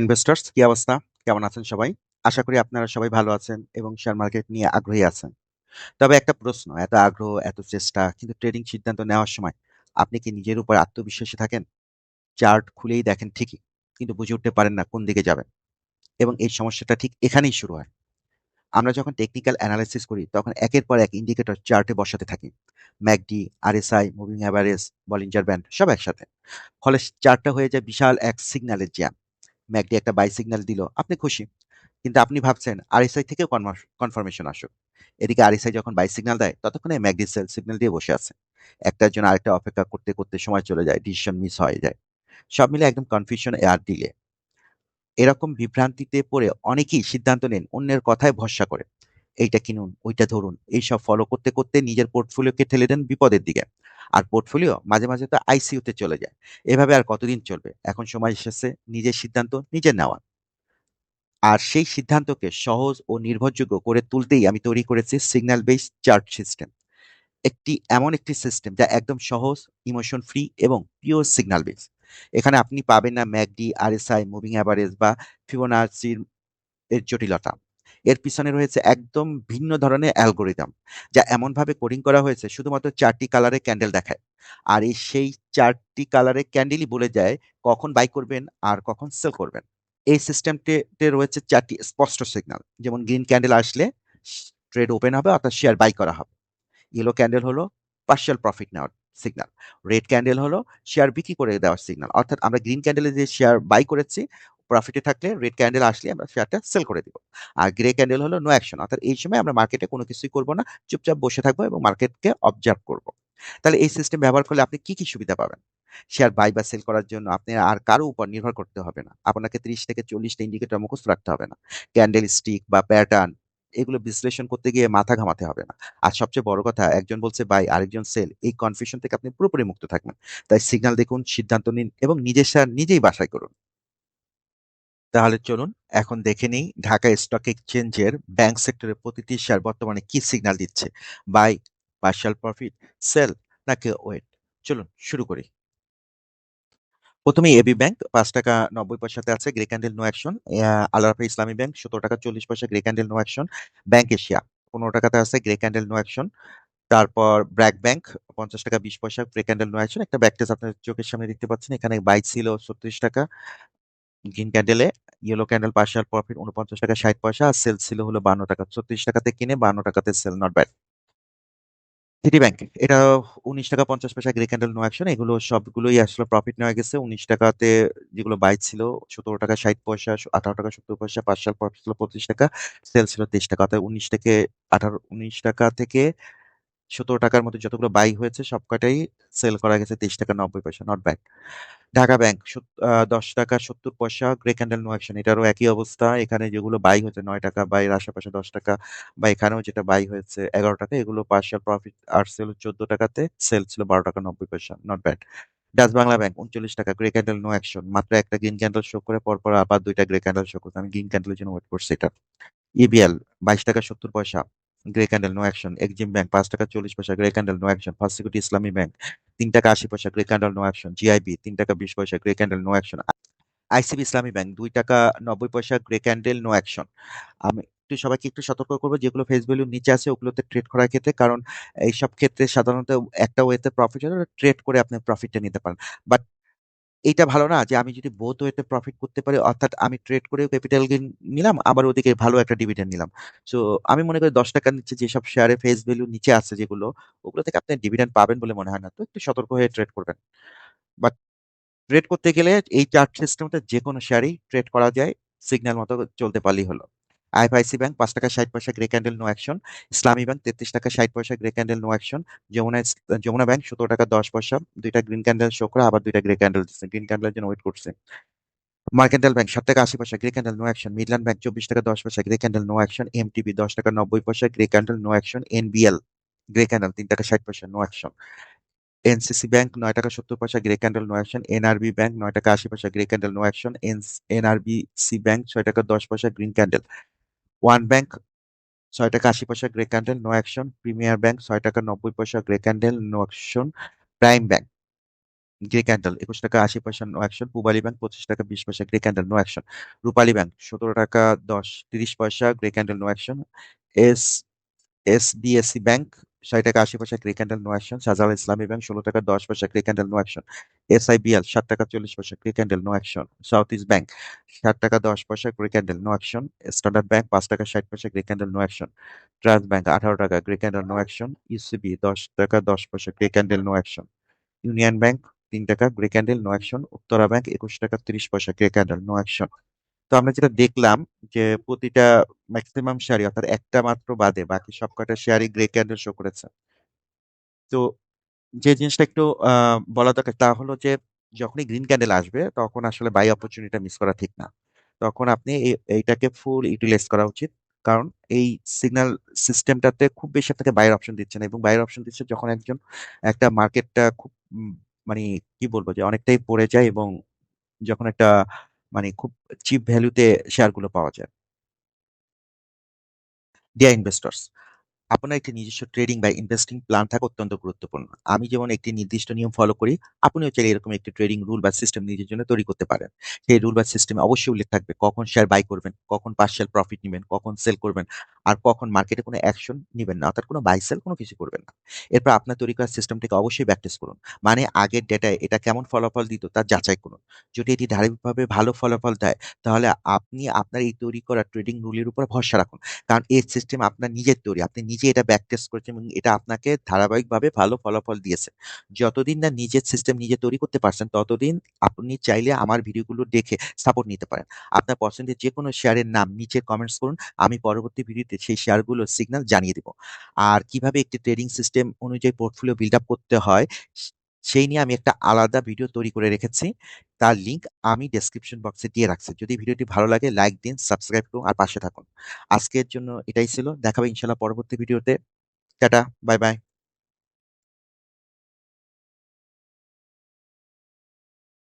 Investors কি অবস্থা? কেমন আছেন সবাই? আশা করি আপনারা সবাই ভালো আছেন এবং শেয়ার মার্কেট নিয়ে আগ্রহী আছেন। তবে একটা প্রশ্ন, এত আগ্রহ, এত চেষ্টা কিন্তু ট্রেডিং সিদ্ধান্ত নেওয়ার সময় আপনি কি নিজের উপর আত্মবিশ্বাসী থাকেন? চার্ট খুলেই দেখেন ঠিকই, কিন্তু বুঝে উঠতে পারেন না কোন দিকে যাবেন এবং এই সমস্যাটা ঠিক এখানেই শুরু হয়। আমরা যখন টেকনিক্যাল অ্যানালাইসিস করি তখন একের পর এক ইন্ডিকেটর চার্টে বসাতে থাকি। MACD, RSI, moving average, Bollinger band সব একসাথে। ফলে চার্টটা হয়ে যায় বিশাল এক সিগন্যালের জ্যাম। ম্যাকডি একটা বাই সিগন্যাল দিল, আপনি খুশি। কিন্তু আপনি ভাবছেন আরএসআই থেকেও কনফার্মেশন আসুক। এদিকে আরএসআই যখন বাই সিগন্যাল দেয় ততক্ষণে ম্যাকডি সেল সিগন্যাল দিয়ে বসে আছে। একটার জন্য আরেকটা অপেক্ষা করতে, করতে সময় চলে যায়, ডিসিশন মিস হয়ে যায়। সব মিলে একদম কনফিউশন আর ডিলে। এরকম বিভ্রান্তিতে পড়ে অনেকেই সিদ্ধান্ত নেন অন্যের কথায় ভরসা করে। এইটা কিনুন, ওইটা ধরুন, এইসব ফলো করতে, করতে নিজের পোর্টফোলিওকে ঠেলে দেন বিপদের দিকে। আর পোর্টফোলিও মাঝে, মাঝে তো আইসিইউতে চলে যায়। এভাবে আর কতদিন চলবে? এখন সময় এসেছে নিজের সিদ্ধান্ত নিজে নেওয়ার। আর সেই সিদ্ধান্তকে সহজ ও নির্ভরযোগ্য করে তুলতেই আমি তৈরি করেছি সিগন্যাল বেস চার্ট সিস্টেম। একটি এমন একটি সিস্টেম যা একদম সহজ, ইমোশন ফ্রি এবং পিওর সিগন্যাল বেস। এখানে আপনি পাবেন না ম্যাকডি, আরএসআই, মুভিং অ্যাভারেজ বা ফিবোনাচির এর জটিলতা। এর পিছনে রয়েছে একদম ভিন্ন ধরনের অ্যালগোরিদম, যা এমনভাবে কোডিং করা হয়েছে শুধুমাত্র চারটি কালারে ক্যান্ডেল দেখায়। আর এই সেই চারটি কালারের ক্যান্ডেলই বলে যায় কখন বাই করবেন আর কখন সেল করবেন। এই সিস্টেমটিতে রয়েছে চারটি স্পষ্ট সিগন্যাল। যেমন গ্রিন ক্যান্ডেল আসলে ট্রেড ওপেন হবে অর্থাৎ শেয়ার বাই করা হবে। ইয়েলো ক্যান্ডেল হলো পার্শিয়াল প্রফিট নেওয়ার সিগন্যাল। রেড ক্যান্ডেল হলো শেয়ার বিক্রি করে দেওয়ার সিগন্যাল। অর্থাৎ আমরা গ্রিন ক্যান্ডেলে যে শেয়ার বাই করেছি প্রফিটে থাকলে রেড ক্যান্ডেল আসলে আমরা শেয়ারটা সেল করে দিব। আর গ্রে ক্যান্ডেল হলো নো অ্যাকশন অর্থাৎ এই সময় আমরা মার্কেটে কোনো কিছুই করব না। চুপচাপ বসে থাকব এবং মার্কেটকে অবজার্ভ করব। তাহলে এই সিস্টেম ব্যবহার করলে আপনি কি, কি সুবিধা পাবেন? শেয়ার বাই বা সেল করার জন্য আপনি আর কারও উপর নির্ভর করতে হবে না। আপনাকে ৩০ থেকে ৪০ টা ইন্ডিকেটর মুখস্থ রাখতে হবে না। ক্যান্ডেল স্টিক বা প্যাটার্ন এগুলো বিশ্লেষণ করতে গিয়ে মাথা ঘামাতে হবে না। আর সবচেয়ে বড় কথা একজন বলছে বাই আরেকজন সেল এই কনফিউশন থেকে আপনি পুরোপুরি মুক্ত থাকবেন। তাই সিগন্যাল দেখুন, সিদ্ধান্ত নিন এবং নিজের শেয়ার নিজেই বাছাই করুন। তাহলে চলুন এখন দেখে নিই ঢাকা স্টক এক্সচেঞ্জের ব্যাংক সেক্টরের প্রতিটি শেয়ার বর্তমানে কি সিগন্যাল দিচ্ছে। বাই, পার্শিয়াল প্রফিট, সেল নাকি ওয়েট। চলুন শুরু করি। প্রথমেই এবি ব্যাংক ৳৫.৯০ আছে গ্রে ক্যান্ডেল নো অ্যাকশন। আ Al Arafah Islami Bank ৳১৭.৪০ grey candle no action. Bank Asia পনেরো টাকাতে আছে গ্রে ক্যান্ডেল নো অ্যাকশন। তারপর ব্র্যাক ব্যাংক ৳৫০.২০ গ্রে ক্যান্ডেল নো অ্যাকশন। একটা ব্যাক টেস্ট আপনার চোখের সামনে দেখতে পাচ্ছেন। এখানে বাই ছিল ৳৩৬ গ্রিন ক্যান্ডেলে ইয়েলো ক্যান্ডেল পার্শিয়াল প্রফিট ৳৪৯.৬০ আর সেল ছিল হলো ৳৫২ ৳৩৬ টাকাতে কিনে বান্ন টাকাতে sell not bad. City Bank এটা ৳১৯.৫০ গ্রে ক্যান্ডেল নো অ্যাকশন এগুলো সবগুলোই আসলে প্রফিট নেওয়া গেছে। উনিশ টাকাতে যেগুলো বাই ছিল ৳১৭.৬০ ৳১৮.৭০ পার্শিয়াল প্রফিট ছিল ৳২৫ সেল ছিল ৳২৩ অর্থাৎ ১৯ থেকে ১৮ ৳১৯ থেকে ৳১৭ টাকার মধ্যে যতগুলো বাই হয়েছে, সবকটাই সেল করা গেছে ৳২৩.৯০ নট ব্যাড। ঢাকা ব্যাংক সত আ ৳১০.৭০ গ্রে ক্যান্ডেল নো অ্যাকশন এটারও একই অবস্থা। এখানে যেগুলো বাই হয়েছে নয় টাকা ৳৯ বাইয়ের আশেপাশে ৳১০ বা এখানেও যেটা বাই হয়েছে ৳১১ এগুলো পার্শিয়াল প্রফিট আর সেল ৳১৪ টাকাতে সেল ছিল ৳১২.৯০ not bad. Dutch Bangla Bank ৳৩৯ grey candle no action মাত্র একটা গ্রিন ক্যান্ডেল শো করে পরপর আবার ২ টা গ্রে ক্যান্ডেল শো করছে। আমি গ্রিন ক্যান্ডেলের জন্য ওয়েট করছি এটা। EBL ৳২২.৭০ grey candle no action. Exim Bank ৳৫.৪০ grey candle no action. First Security Islami Bank ৳৩.৮০ grey candle no action. GIB ৳৩.২০ grey candle no action. ICB Islami Bank ৳২.৯০ grey candle no action. আমি একটু সবাইকে একটু সতর্ক করব, যেগুলো face ভ্যালুর নিচে আছে, ওগুলোতে ট্রেড করার ক্ষেত্রে, কারণ এইসব ক্ষেত্রে সাধারণত একটা ওয়েতে প্রফিট হলে ট্রেড করে আপনি প্রফিটটা নিতে পারেন। বাট এইটা ভালো না যে আমি যদি বোথ ওয়েতে প্রফিট করতে পারি, অর্থাৎ আমি ট্রেড করে ক্যাপিটাল গেইন নিলাম, আবার ওদিকে ভালো একটা ডিভিডেন্ড নিলাম। সো আমি মনে করি ৳১০ র নিচে যেসব শেয়ারে ফেস ভ্যালু নিচে আছে যেগুলো, ওগুলো থেকে আপনি ডিভিডেন্ড পাবেন বলে মনে হয় না। তো একটু সতর্ক হয়ে ট্রেড করবেন। বাট ট্রেড করতে গেলে এই চার্ট সিস্টেমটা যেকোনো শেয়ারেই ট্রেড করা যায়। সিগন্যাল মতো চলতে পারলেই হলো। IFIC bank ৳৫.৬০ grey candle no action. Islami bank ৳৩৩.৬০ grey candle no action. Jamuna Jamuna bank সতেরো টাকা দশ পয়সা, দুইটা গ্রিন ক্যান্ডেল শো করে আবার ২ টা গ্রে ক্যান্ডেল দিচ্ছে। গ্রিন ক্যান্ডেলের জন্য ওয়েট করছি। Mercantile bank ৳৭.৮০ grey candle no action. Midland bank ৳২৪.১০ grey candle no action. MTB ৳১০.৯০ grey candle no action. NBL grey candle ৳৩.৬০ no action. NCC bank ৳৯.৭০ grey candle no action. NRB bank ৳৯.৮০ grey candle no action. এনস NRBC bank ৳৬.১০ green candle. One bank ৳৬.৮০ grey candle no action. Premier bank ৳৬.৯০ grey candle no action. Prime Bank grey candle একুশ টাকা আশি পয়সা no action Pubali bank পঁচিশ টাকা বিশ পয়সা grey candle no action Rupali bank সতেরো টাকা দশ, তিরিশ পয়সা grey candle no action S SBSC bank ষাট টাকা আশি পয়সা grey candle no action Shahjalal Islami bank ষোলো টাকা দশ পয়সা grey candle no action SIBL ষাট টাকা চল্লিশ পয়সা grey candle no action South East bank ষাট টাকা দশ পয়সা grey candle no action Standard bank পাঁচ টাকা ষাট পয়সা grey candle no action Trust bank আঠারো টাকা grey candle no action UCB দশ টাকা দশ পয়সা grey candle no action Union bank তিন টাকা grey candle no action Uttara bank একুশ টাকা তিরিশ পয়সা গ্রে ক্যান্ডেল নো অ্যাকশন তো আমরা যেটা দেখলাম যে প্রতিটা ম্যাক্সিমাম শেয়ারই অর্থাৎ একটা মাত্র বাদে বাকি সবকটা শেয়ারই গ্রে ক্যান্ডেল শো করেছে। তো যে জিনিসটা একটু বলা দরকার তা হলো যে, যখনই গ্রিন ক্যান্ডেল আসবে, তখন আসলে বাই অপরচুনিটি মিস করা ঠিক না। তখন আপনি এইটাকে ফুল ইউটিলাইজ করা উচিত। কারণ এই সিগন্যাল সিস্টেমটাতে খুব বেশি আপনাকে বাইরের অপশন দিচ্ছে না এবং বাইরের অপশন দিচ্ছে যখন একজন, একটা মার্কেটটা খুব মানে কি বলব যে, অনেকটাই পড়ে যায় এবং যখন একটা মানে খুব চিপ ভ্যালুতে শেয়ারগুলো পাওয়া যায়। ডিয়ার ইনভেস্টর্স আপনার একটি নিজস্ব ট্রেডিং বা ইনভেস্টিং প্ল্যান থাকা অত্যন্ত গুরুত্বপূর্ণ। আমি যেমন একটি নির্দিষ্ট নিয়ম ফলো করি, আপনিও চাইলে এরকম একটি ট্রেডিং রুল বা সিস্টেম নিজের জন্য তৈরি করতে পারেন। সেই রুল বা সিস্টেমে অবশ্যই উল্লেখ থাকবে কখন শেয়ার বাই করবেন, কখন পার্শিয়াল প্রফিট নেবেন, কখন সেল করবেন। আর কখন মার্কেটে কোনো অ্যাকশন নেবেন না, অর্থাৎ কোনো বাই সেল কোনো কিছু করবেন না। এরপর আপনার তৈরি করা সিস্টেমটিকে অবশ্যই প্র্যাকটিস করুন। মানে আগের ডেটায় এটা কেমন ফলাফল দিত তা যাচাই করুন। যদি এটি ধারাবাহিকভাবে ভালো ফলাফল দেয়, তাহলে আপনি আপনার এই তৈরি করা ট্রেডিং রুলের উপর ভরসা রাখুন। কারণ এই সিস্টেম আপনার নিজের তৈরি, আপনি নিজে এটা ব্যাক টেস্ট করেছেন এবং এটা আপনাকে ধারাবাহিকভাবে ভালো ফলাফল দিয়েছে। যতদিন না নিজের সিস্টেম নিজে তৈরি করতে পারছেন, ততদিন আপনি চাইলে আমার ভিডিওগুলো দেখে সাপোর্ট নিতে পারেন। আপনার পছন্দের যে কোনো শেয়ারের নাম নিচে কমেন্টস করুন। আমি পরবর্তী ভিডিওতে সেই শেয়ারগুলোর সিগন্যাল জানিয়ে দেব। আর কীভাবে একটি ট্রেডিং সিস্টেম অনুযায়ী পোর্টফোলিও বিল্ড আপ করতে হয় সেই নিয়ে আমি একটা আলাদা ভিডিও তৈরি করে রেখেছি। তার লিঙ্ক আমি ডেসক্রিপশন বক্সে দিয়ে রাখছি। যদি ভিডিওটি ভালো লাগে লাইক দিন সাবস্ক্রাইব করুন আর পাশে থাকুন। আজকের জন্য এটাই ছিল। দেখাবে ইনশাল্লাহ পরবর্তী ভিডিওতে টাটা বাই বাই